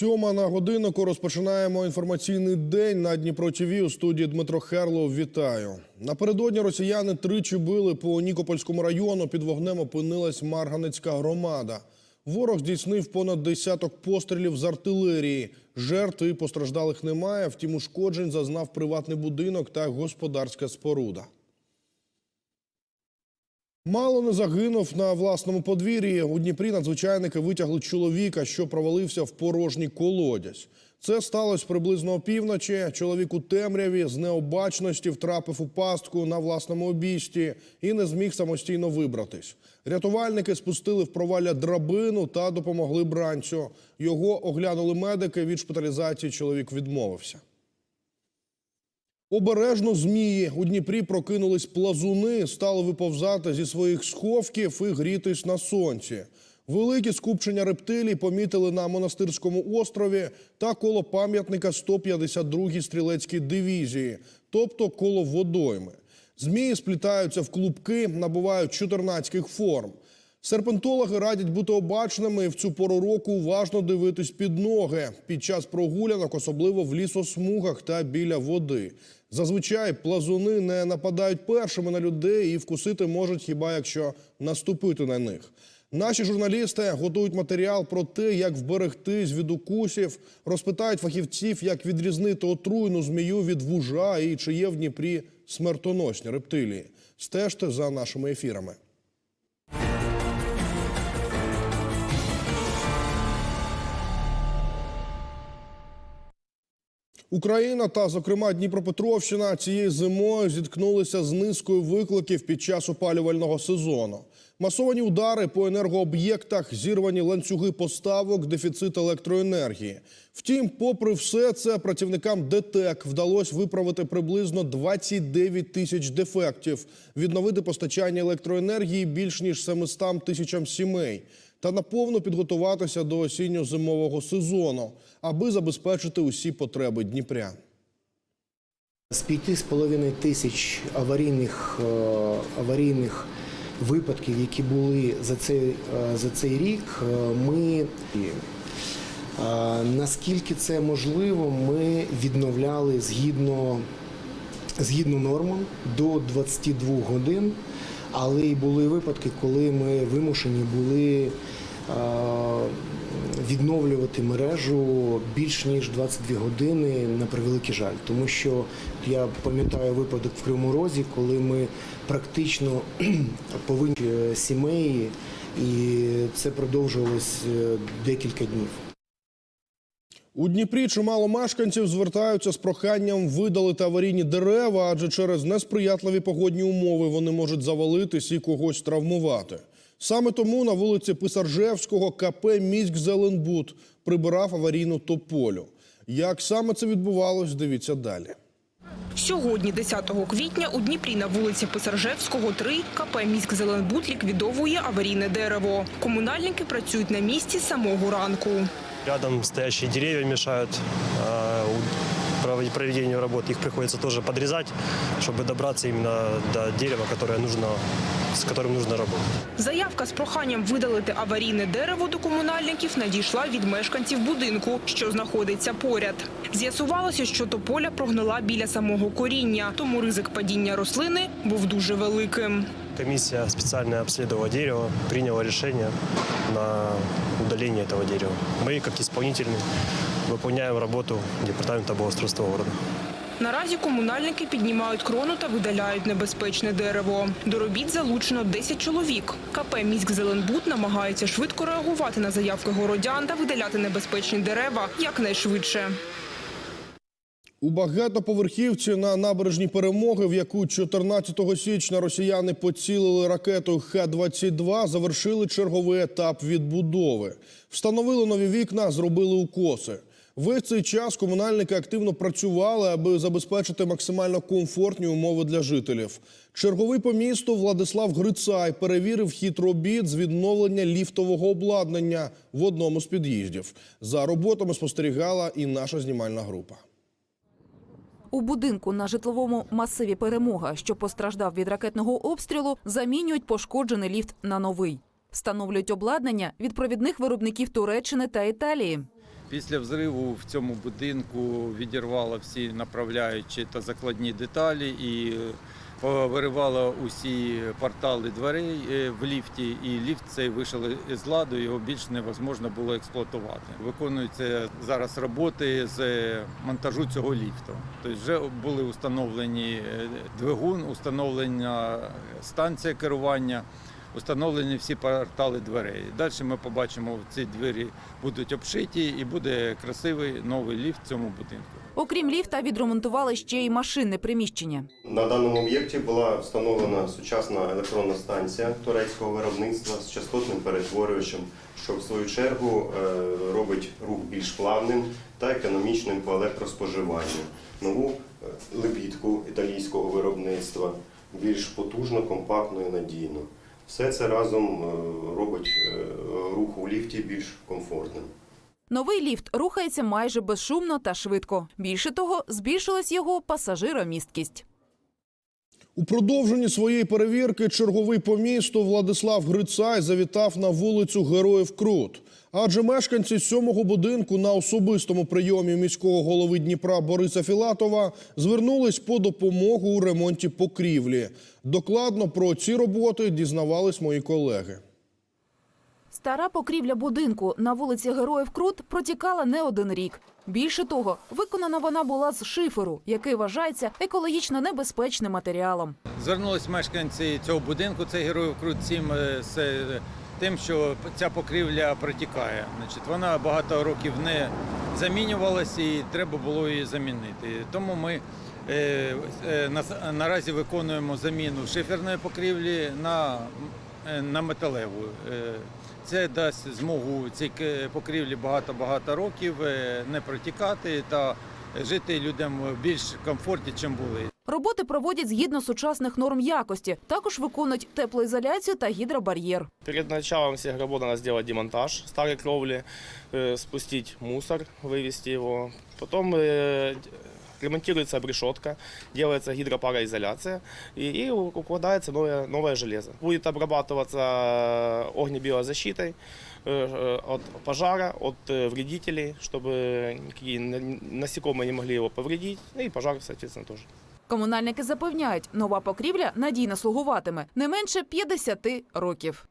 Сьома на годиннику розпочинаємо інформаційний день на Дніпро ТВ. У студії Дмитро Херлов. Вітаю. Напередодні росіяни тричі били по Нікопольському району. Під вогнем опинилась Марганецька громада. Ворог здійснив понад десяток пострілів з артилерії. Жертв і постраждалих немає. Втім, ушкоджень зазнав приватний будинок та господарська споруда. Мало не загинув на власному подвір'ї. У Дніпрі надзвичайники витягли чоловіка, що провалився в порожній колодязь. Це сталося приблизно опівночі. Чоловік у темряві з необачності втрапив у пастку на власному обійсті і не зміг самостійно вибратись. Рятувальники спустили в провалля драбину та допомогли бранцю. Його оглянули медики. Від шпиталізації чоловік відмовився. Обережно змії у Дніпрі прокинулись плазуни, стали виповзати зі своїх сховків і грітись на сонці. Великі скупчення рептилій помітили на монастирському острові та коло пам'ятника 152-й стрілецькій дивізії, тобто коло водойми. Змії сплітаються в клубки, набувають чотирнацьких форм. Серпентологи радять бути обачними в цю пору року уважно дивитись під ноги під час прогулянок, особливо в лісосмугах та біля води. Зазвичай плазуни не нападають першими на людей і вкусити можуть хіба якщо наступити на них. Наші журналісти готують матеріал про те, як вберегтись від укусів, розпитають фахівців, як відрізнити отруйну змію від вужа і чи є в Дніпрі смертоносні рептилії. Стежте за нашими ефірами. Україна та, зокрема, Дніпропетровщина цією зимою зіткнулися з низкою викликів під час опалювального сезону. Масовані удари по енергооб'єктах, зірвані ланцюги поставок, дефіцит електроенергії. Втім, попри все це, працівникам ДТЕК вдалося виправити приблизно 29 тисяч дефектів, відновити постачання електроенергії більш ніж 700 тисячам сімей та наповно підготуватися до осінньо-зимового сезону, аби забезпечити усі потреби дніпрян. З п'яти з половиною тисяч аварійних, е, аварійних випадків, які були за цей, е, за цей рік, е, ми наскільки це можливо, ми відновляли згідно, згідно нормам до 22 годин. Але й були випадки, коли ми вимушені були відновлювати мережу більш ніж 22 години на превеликий жаль. Тому що я пам'ятаю випадок в Кривому Розі, коли ми практично повинні е, сімей, і це продовжувалось е, декілька днів. У Дніпрі чимало мешканців звертаються з проханням видалити аварійні дерева, адже через несприятливі погодні умови вони можуть завалитись і когось травмувати. Саме тому на вулиці Писаржевського КП «Міськ Зеленбуд» прибирав аварійну тополю. Як саме це відбувалось, дивіться далі. Сьогодні, 10 квітня, у Дніпрі на вулиці Писаржевського, 3, КП «Міськ Зеленбуд» ліквідовує аварійне дерево. Комунальники працюють на місці з самого ранку. Рядом стоящие деревья мешают проведению работ. Их приходится тоже подрезать, чтобы добраться именно до дерева, которое нужно, с которым нужно работать. Заявка з проханням видалити аварійне дерево до комунальників надійшла від мешканців будинку, що знаходиться поряд. З'ясувалося, що тополя прогнила біля самого коріння, тому ризик падіння рослини був дуже великим Комиссия специально обследовала дерево, приняла решение на удаление этого дерева. Мы, как исполнительный, выполняем работу Департамента благоустройства города. Наразі комунальники піднімають крону та видаляють небезпечне дерево. До робіт залучено 10 чоловік. КП «Міськ Зеленбуд» намагається швидко реагувати на заявки городян та видаляти небезпечні дерева якнайшвидше. У багатоповерхівці на набережній перемоги, в яку 14 січня росіяни поцілили ракетою Х-22, завершили черговий етап відбудови. Встановили нові вікна, зробили укоси. Весь цей час комунальники активно працювали, аби забезпечити максимально комфортні умови для жителів. Черговий по місту Владислав Грицай перевірив хід робіт з відновлення ліфтового обладнання в одному з під'їздів. За роботами спостерігала і наша знімальна група. У будинку на житловому масиві Перемога, що постраждав від ракетного обстрілу, замінюють пошкоджений ліфт на новий. Встановлюють обладнання від провідних виробників Туреччини та Італії. Після взриву в цьому будинку відірвало всі направляючі та закладні деталі і виривало усі портали дверей е, в ліфті, і ліфт цей вийшов із ладу, його більш невозможно було експлуатувати. Виконуються зараз роботи з монтажу цього ліфту. Тобто вже були установлені е, двигун, установлена станція керування. Установлені всі портали дверей. Далі ми побачимо, ці двері будуть обшиті і буде красивий новий ліфт в цьому будинку. Окрім ліфта, відремонтували ще й машинне приміщення. На даному об'єкті була встановлена сучасна електронна станція турецького виробництва з частотним перетворювачем, що в свою чергу е, робить рух більш плавним та економічним по електроспоживанню. Нову е, лебідку італійського виробництва більш потужно, компактно і надійно. Все це разом е, робить рух у ліфті більш комфортним. Новий ліфт рухається майже безшумно та швидко. Більше того, збільшилась його пасажиромісткість. У продовженні своєї перевірки черговий по місту Владислав Грицай завітав на вулицю Героїв Крут. Адже мешканці сьомого будинку на особистому прийомі міського голови Дніпра Бориса Філатова звернулись по допомогу у ремонті покрівлі. Докладно про ці роботи дізнавались мої колеги. Стара покрівля будинку на вулиці Героїв Крут протікала не один рік. Більше того, виконана вона була з шиферу, який вважається екологічно небезпечним матеріалом. Звернулись мешканці цього будинку, це героїв Крут 7, е, з е, тим, що ця покрівля протікає. Значить, вона багато років не замінювалася і треба було її замінити. Тому ми е, на- наразі виконуємо заміну шиферної покрівлі на, на металеву. Е, Це дасть змогу цій к- покрівлі багато-багато років е, не протікати та жити людям в більш комфорті, чим були. Роботи проводять згідно сучасних норм якості. Також виконують теплоізоляцію та гідробар'єр. Перед началом всех работ надо сделать демонтаж старой кровли, э, спустить мусор, вывести его. Потом э, ремонтируется обрешетка, делается гидропароизоляция и, и укладывается новое, новое железо. Будет обрабатываться огнебиозащитой э, э, от пожара, от э, вредителей, чтобы никакие на- насекомые не могли его повредить, ну и пожар, соответственно, тоже. Комунальники запевняють, нова покрівля надійно слугуватиме не менше 50 років.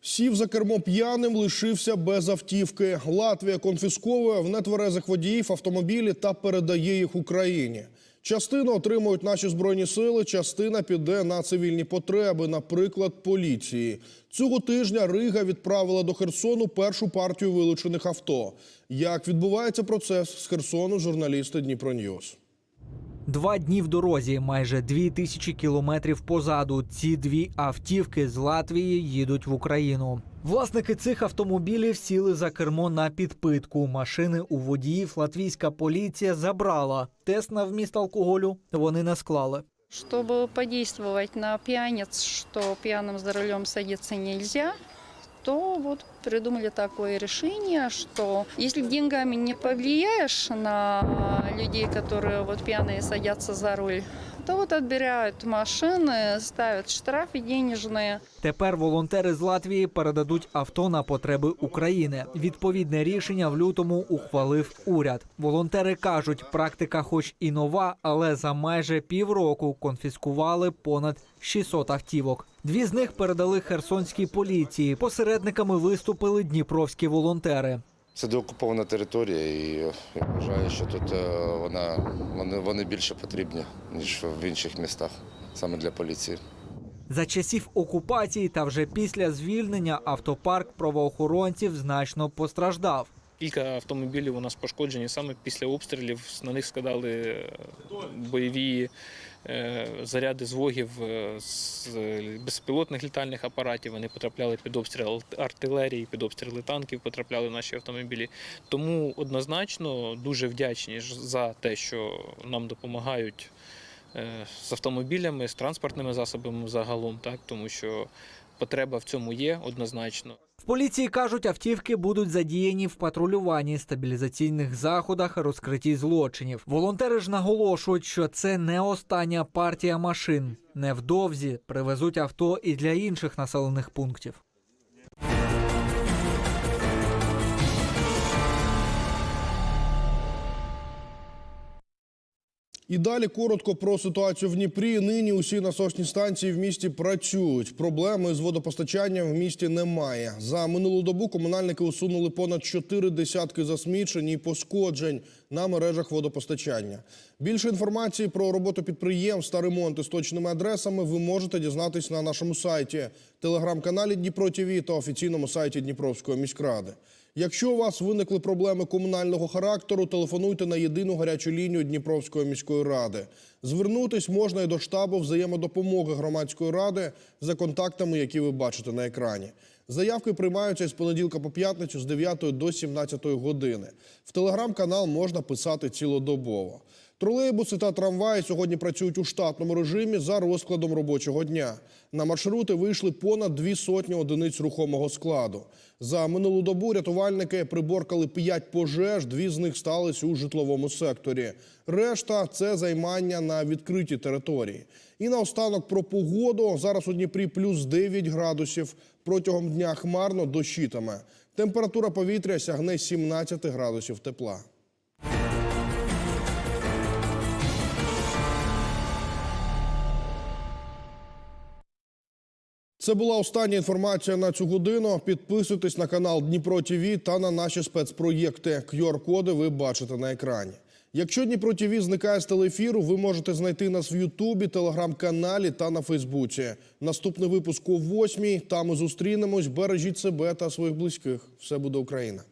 Сів за кермо п'яним, лишився без автівки. Латвія конфісковує в нетверезих водіїв автомобілі та передає їх Україні. Частину отримують наші збройні сили, частина піде на цивільні потреби, наприклад, поліції. Цього тижня Рига відправила до Херсону першу партію вилучених авто. Як відбувається процес з Херсону, журналісти Дніпро Ньюс. Два дні в дорозі, майже дві тисячі кілометрів позаду. Ці дві автівки з Латвії їдуть в Україну. Власники цих автомобілів сіли за кермо на підпитку. Машини у водіїв латвійська поліція забрала. Тест на вміст алкоголю вони не склали. Чтобы подействовать на пьяниц, что пьяным за рулем садиться нельзя, то вот придумали такое решение, что если деньгами не повлияешь на людей, которые вот пьяные садятся за руль, то вот отбирают машины, ставят штрафы денежные. Тепер волонтери з Латвії передадуть авто на потреби України. Відповідне рішення в лютому ухвалив уряд. Волонтери кажуть, практика, хоч і нова, але за майже півроку конфіскували понад 600 автівок. Дві з них передали херсонській поліції. Посередниками виступили дніпровські волонтери. Це деокупована територія, і я вважаю, що тут е, вона, вони, вони більше потрібні, ніж в інших містах, саме для поліції. За часів окупації та вже після звільнення автопарк правоохоронців значно постраждав. Кілька автомобілів у нас пошкоджені саме після обстрілів. На них складали е, бойові заряди з вогів е, з безпілотних літальних апаратів. Вони потрапляли під обстріл артилерії, під обстріли танків потрапляли наші автомобілі. Тому однозначно дуже вдячні за те, що нам допомагають е, з автомобілями, з транспортними засобами загалом, так тому що потреба в цьому є однозначно. В поліції кажуть, автівки будуть задіяні в патрулюванні, стабілізаційних заходах, розкритті злочинів. Волонтери ж наголошують, що це не остання партія машин. Невдовзі привезуть авто і для інших населених пунктів. І далі коротко про ситуацію в Дніпрі. Нині усі насосні станції в місті працюють. Проблеми з водопостачанням в місті немає. За минулу добу комунальники усунули понад чотири десятки засмічень і пошкоджень на мережах водопостачання. Більше інформації про роботу підприємств та ремонти з точними адресами ви можете дізнатись на нашому сайті, телеграм-каналі Дніпро ТВ та офіційному сайті Дніпровської міськради. Якщо у вас виникли проблеми комунального характеру, телефонуйте на єдину гарячу лінію Дніпровської міської ради. Звернутись можна і до штабу взаємодопомоги громадської ради за контактами, які ви бачите на екрані. Заявки приймаються з понеділка по п'ятницю з 9 до 17 години. В телеграм-канал можна писати цілодобово. Тролейбуси та трамваї сьогодні працюють у штатному режимі за розкладом робочого дня. На маршрути вийшли понад дві сотні одиниць рухомого складу. За минулу добу рятувальники приборкали п'ять пожеж, дві з них стались у житловому секторі. Решта це займання на відкритій території. І наостанок про погоду. Зараз у Дніпрі плюс 9 градусів. Протягом дня хмарно дощитиме. Температура повітря сягне 17 градусів тепла. Це була остання інформація на цю годину. Підписуйтесь на канал Дніпро ТВ та на наші спецпроєкти. QR-коди ви бачите на екрані. Якщо Дніпро ТВ зникає з телефіру, ви можете знайти нас в Ютубі, телеграм-каналі та на Фейсбуці. Наступний випуск о 8 Там ми зустрінемось. Бережіть себе та своїх близьких. Все буде Україна.